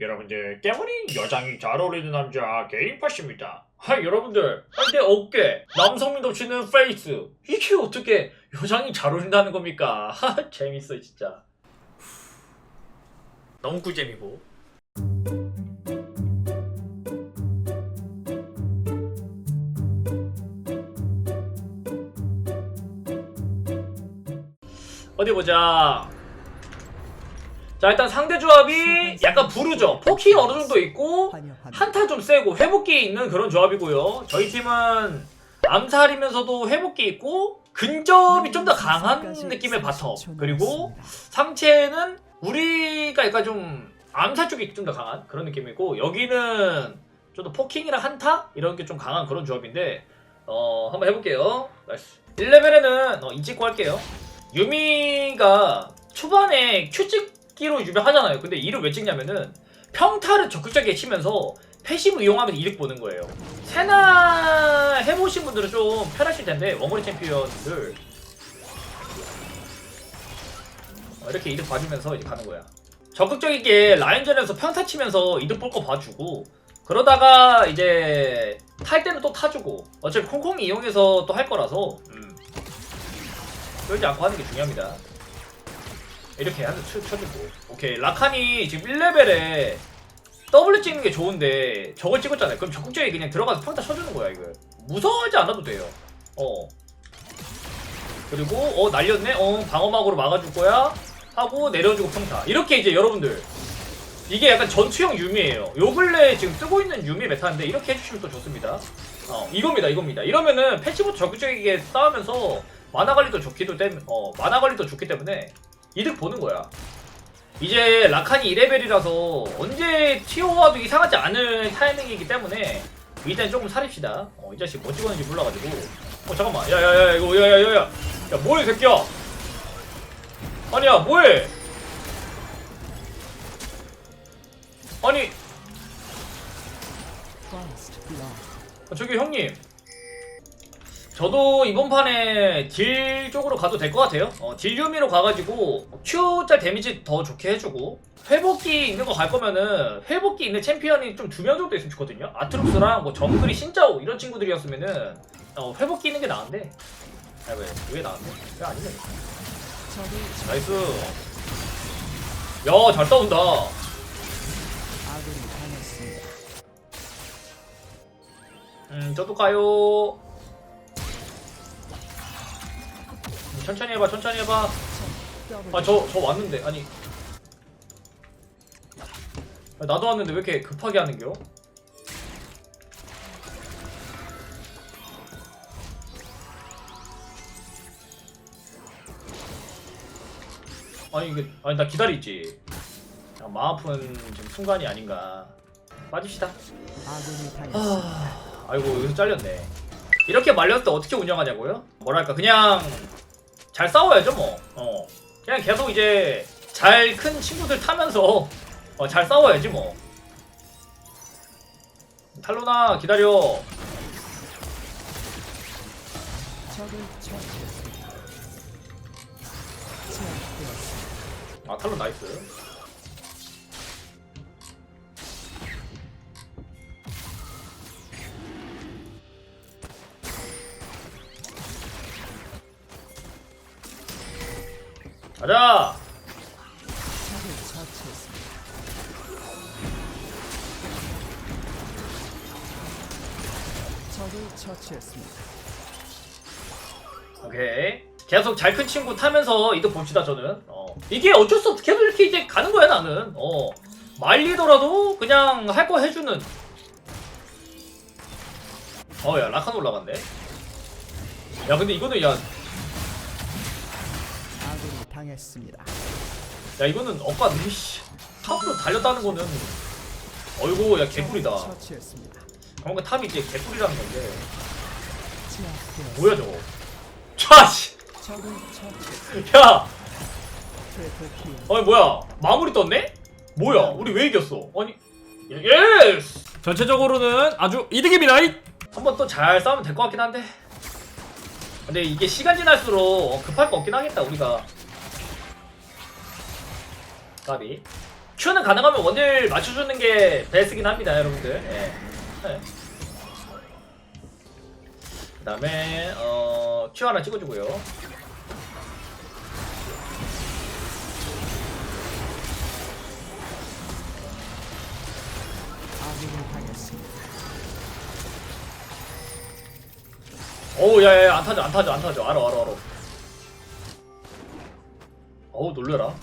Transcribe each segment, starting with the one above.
여러분들 깨머리 여장이 잘 어울리는 남자 게임팟입니다. 하 여러분들 한대 어깨 남성미도 치는 페이스 이게 어떻게 여장이 잘 어울린다는 겁니까? 하 재밌어 진짜. 너무 꿀잼이고. 어디 보자. 자 일단 상대 조합이 약간 부르죠. 포킹 어느 정도 있고 한타 좀 세고 회복기 있는 그런 조합이고요. 저희 팀은 암살이면서도 회복기 있고 근접이 좀 더 강한 느낌의 바텀 그리고 상체는 우리가 약간 좀 암살 쪽이 좀 더 강한 그런 느낌이고 여기는 좀 더 포킹이랑 한타 이런 게 좀 강한 그런 조합인데 어 한번 해볼게요. 나이스. 1레벨에는 어, 이 찍고 할게요. 유미가 초반에 큐찍 기로 유명하잖아요. 근데 이를 왜 찍냐면은 평타를 적극적이게 치면서 패시브 이용하면서 이득 보는 거예요. 세나 해보신 분들은 좀 편하실 텐데 원거리 챔피언들 어, 이렇게 이득 봐주면서 이제 가는 거야. 적극적이게 라인전에서 평타 치면서 이득 볼 거 봐주고 그러다가 이제 탈 때는 또 타주고 어차피 콩콩이 이용해서 또 할 거라서 음. 떨지 않고 하는 게 중요합니다. 이렇게 쳐, 쳐주고 오케이 라칸이 지금 1레벨에 W 찍는 게 좋은데 저걸 찍었잖아요. 그럼 적극적이 그냥 들어가서 평타 쳐주는 거야 이거. 무서워하지 않아도 돼요. 어. 그리고 어 날렸네. 어 방어막으로 막아줄 거야. 하고 내려주고 평타. 이렇게 이제 여러분들 이게 약간 전투형 유미예요. 요 근래 지금 뜨고 있는 유미 메타인데 이렇게 해주시면 또 좋습니다. 어 이겁니다 이겁니다. 이러면은 패치부터 적극적이게 싸우면서 만화 관리도 좋기도 때문에 어 만화 관리도 좋기 때문에 이득 보는 거야. 이제 라칸이 2레벨이라서 언제 티오와도 이상하지 않을 타이밍이기 때문에 일단 조금 사립시다. 어, 이 자식 뭐 찍었는지 몰라가지고. 어 잠깐만, 야 야 야 이거 야 야 야 야, 야 뭐해 이 새끼야? 아니야 뭐해? 아니 어, 저기 형님. 저도 이번 판에 딜 쪽으로 가도 될 것 같아요. 어, 딜 유미로 가가지고 Q짤 데미지 더 좋게 해주고 회복기 있는 거 갈 거면은 회복기 있는 챔피언이 좀 두 명 정도 있으면 좋거든요. 아트록스랑 뭐 정글이 신짜오 이런 친구들이었으면은 어, 회복기 있는 게 나은데. 아, 왜? 왜 나은데? 왜 아니네. 나이스. 야, 잘 싸운다. 음, 저도 가요. 천천히 해봐, 천천히 해봐. 아, 저, 저 왔는데, 아니. 아, 나도 왔는데 왜 이렇게 급하게 하는겨? 아니, 이게, 아니, 나 기다리지. 아, 마음 아픈 지금 순간이 아닌가. 빠집시다. 아, 아이고 여기서 잘렸네. 이렇게 말렸을 때 어떻게 운영하냐고요? 뭐랄까 그냥 잘 싸워야죠 뭐. 어. 그냥 계속 이제 잘 큰 친구들 타면서 어, 잘 싸워야지 뭐. 탈로나 기다려. 아 탈론 나이스. 가자. 오케이. 계속 잘 큰 친구 타면서 이득 봅시다 저는. 어. 이게 어쩔 수 없어. 계속 이렇게 이제 가는 거야 나는. 어. 말리더라도 그냥 할 거 해주는. 어야 라칸 올라갔네. 야 근데 이거는 야, 당했습니다. 야 이거는 억까 씨. 탑으로 달렸다는 거는 어이구 야 개꿀이다. 처치했습니다. 뭔가 탑이 이제 개꿀이라는 건데. 제압되었습니다. 뭐야 저거. 촤씨. 적을 처치. 야. 킬. 아니 뭐야 마무리 떴네? 뭐야 우리 왜 이겼어? 아니 예스 전체적으로는 아주 이득입니다 한번 또 잘 싸우면 될 것 같긴 한데 근데 이게 시간 지날수록 급할 거 없긴 하겠다 우리가 까비 큐는 가능하면 원딜 맞춰주는 게 베스트긴 합니다 여러분들 예. 네. 그 다음에 어, 큐 하나 찍어주고요. 어우 야야야 안 타죠 안 타죠 안 타죠 알아 알아 알아 어우 놀래라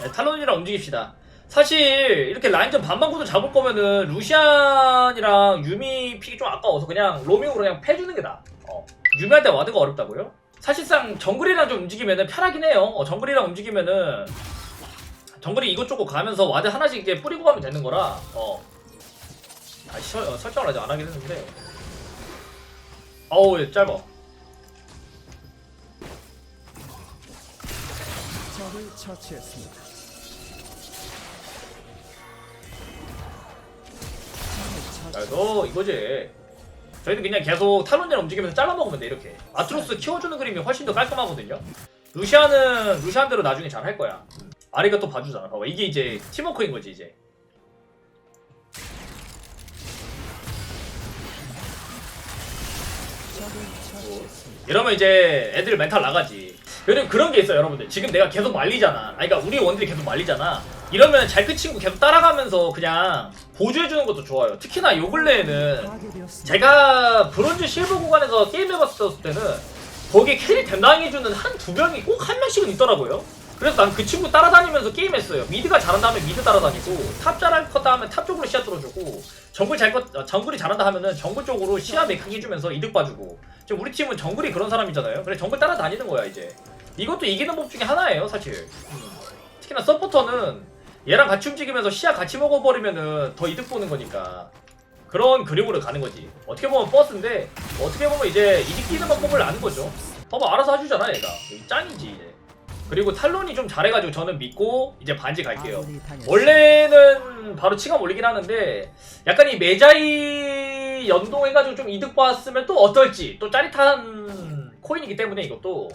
네, 탈론이랑 움직입시다 사실 이렇게 라인전 반반구도 잡을 거면은 루시안이랑 유미 픽이 좀 아까워서 그냥 로밍으로 그냥 패주는 게 나아 어. 유미한테 와드가 어렵다고요? 사실상 정글이랑 좀 움직이면은 편하긴 해요 어, 정글이랑 움직이면은 정글이 이것저것 가면서 와드 하나씩 이제 뿌리고 가면 되는 거라 어. 아, 시, 어, 설정을 아직 안 하긴 했는데 어우 얘 짧아 적을 처치했습니다. 너 이거지. 저희는 그냥 계속 탈론이랑 움직이면서 잘라먹으면 돼 이렇게. 아트로스 키워주는 그림이 훨씬 더 깔끔하거든요. 루시안은 루시안대로 나중에 잘 할 거야. 아리가 또 봐주잖아. 봐봐 이게 이제 팀워크인 거지 이제. 이러면 이제 애들 멘탈 나가지. 요즘 그런 게 있어요, 여러분들. 지금 내가 계속 말리잖아. 아니, 그러니까 우리 원들이 계속 말리잖아. 이러면 잘그 친구 계속 따라가면서 그냥 보조해주는 것도 좋아요. 특히나 요 근래에는. 제가 브론즈 실버 구간에서 게임 해봤을 때는 거기에 캐리 담당해주는 한 두 명이 꼭 한 명씩은 있더라고요. 그래서 난 그 친구 따라다니면서 게임했어요. 미드가 잘한다 하면 미드 따라다니고 탑 잘할 것 하면 탑 쪽으로 시야 뚫어주고 정글 잘 것, 어, 정글이 잘한다 하면은 정글 쪽으로 시야 메이킹 해주면서 이득 봐주고 지금 우리 팀은 정글이 그런 사람이잖아요. 그래 정글 따라다니는 거야 이제. 이것도 이기는 법 중에 하나예요 사실. 음. 특히나 서포터는 얘랑 같이 움직이면서 시야 같이 먹어버리면은 더 이득 보는 거니까. 그런 그림으로 가는 거지. 어떻게 보면 버스인데 어떻게 보면 이제 이기는 방법을 아는 거죠. 봐봐 알아서 해주잖아 얘가. 이 짱이지 이제. 그리고 탈론이 좀 잘해가지고 저는 믿고 이제 반지 갈게요. 원래는 바로 치감 올리긴 하는데 약간 이 메자이 연동해가지고 좀 이득 봤으면 또 어떨지 또 짜릿한 코인이기 때문에 이것도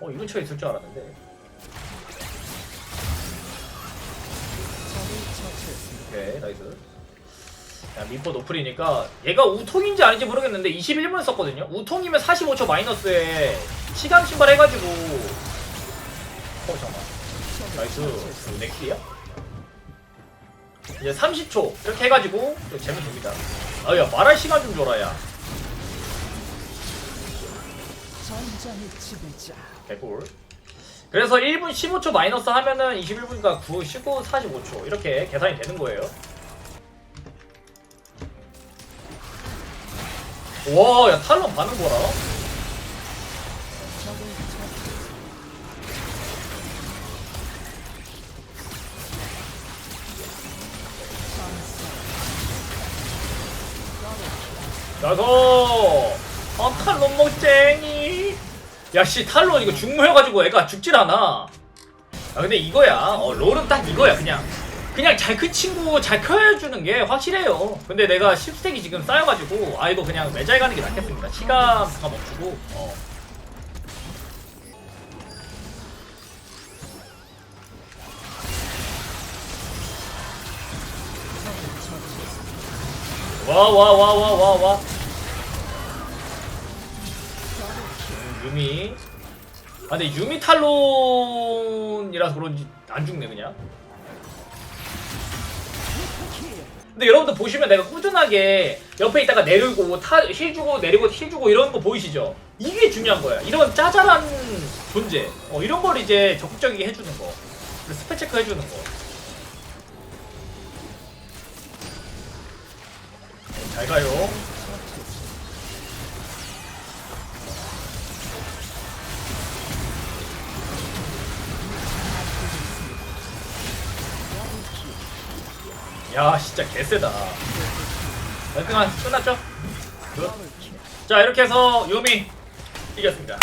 어 이런 차이 있을 줄 알았는데 처치했습니다. 오케이 나이스. 야 민포 노플이니까 얘가 우통인지 아닌지 모르겠는데 21분 썼거든요. 우통이면 45초 마이너스에 시간 신발 해가지고. 어 잠깐만. 나이스. 이거 내 킬이야? 이제 30초 이렇게 해가지고 또 재면 됩니다. 아야 말할 시간 좀 줘라 야. 전장의 지배자. 개꿀 그래서 1분 15초 마이너스 하면은 21분이니까 9, 19, 45초 이렇게 계산이 되는 거예요 와 야 탈론 반응 보라 적을 처치했습니다. 야서 아 탈론 멋쟁이 야씨 탈론 이거 중무해가지고 애가 죽질 않아. 아 근데 이거야. 어, 롤은 딱 이거야 그냥. 그냥 잘 큰 친구 잘 커야주는 게 확실해요. 근데 내가 10스택이 지금 쌓여가지고 아 이거 그냥 매잘 가는 게 낫겠습니다. 시간 다 멈추고 어. 와 와 와 와 와와 유미 아 근데 유미 탈론이라서 그런지 안 죽네 그냥 킬. 근데 여러분들 보시면 내가 꾸준하게 옆에 있다가 내리고 타, 힐 주고 내리고 힐 주고 이런 거 보이시죠? 이게 중요한 거야. 이런 짜잘한 존재. 어, 이런 걸 이제 적극적이게 해주는 거. 스펙 체크 해주는 거. 네, 잘 가요. 야, 진짜 개세다. 깔끔한 끝났죠? 굿. 자 이렇게 해서 유미 이겼습니다.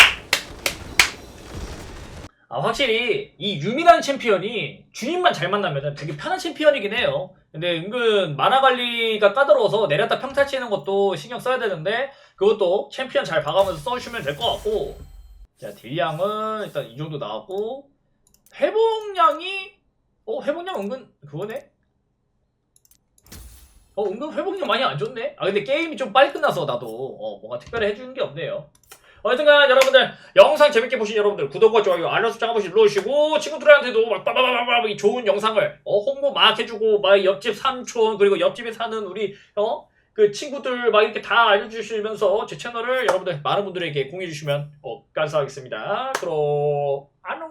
아 확실히 이 유미라는 챔피언이 주인만 잘 만나면 되게 편한 챔피언이긴 해요. 근데 은근 만화 관리가 까다로워서 내렸다 평타 치는 것도 신경 써야 되는데 그것도 챔피언 잘 봐가면서 써주시면 될 것 같고 자 딜량은 일단 이 정도 나왔고 회복량이 어 회복량 은근 그거네 어 은근 회복량 많이 안 좋네 아 근데 게임이 좀 빨리 끝나서 나도 어 뭔가 특별히 해주는 게 없네요 어쨌든 여러분들 영상 재밌게 보신 여러분들 구독과 좋아요 알람 설정 한 번씩 눌러주시고 친구들한테도 막 빠바바바바 이 좋은 영상을 어 홍보 막 해주고 막 옆집 삼촌 그리고 옆집에 사는 우리 어 그 친구들 막 이렇게 다 알려주시면서 제 채널을 여러분들 많은 분들에게 공유해 주시면 어 감사하겠습니다. 그럼 안녕.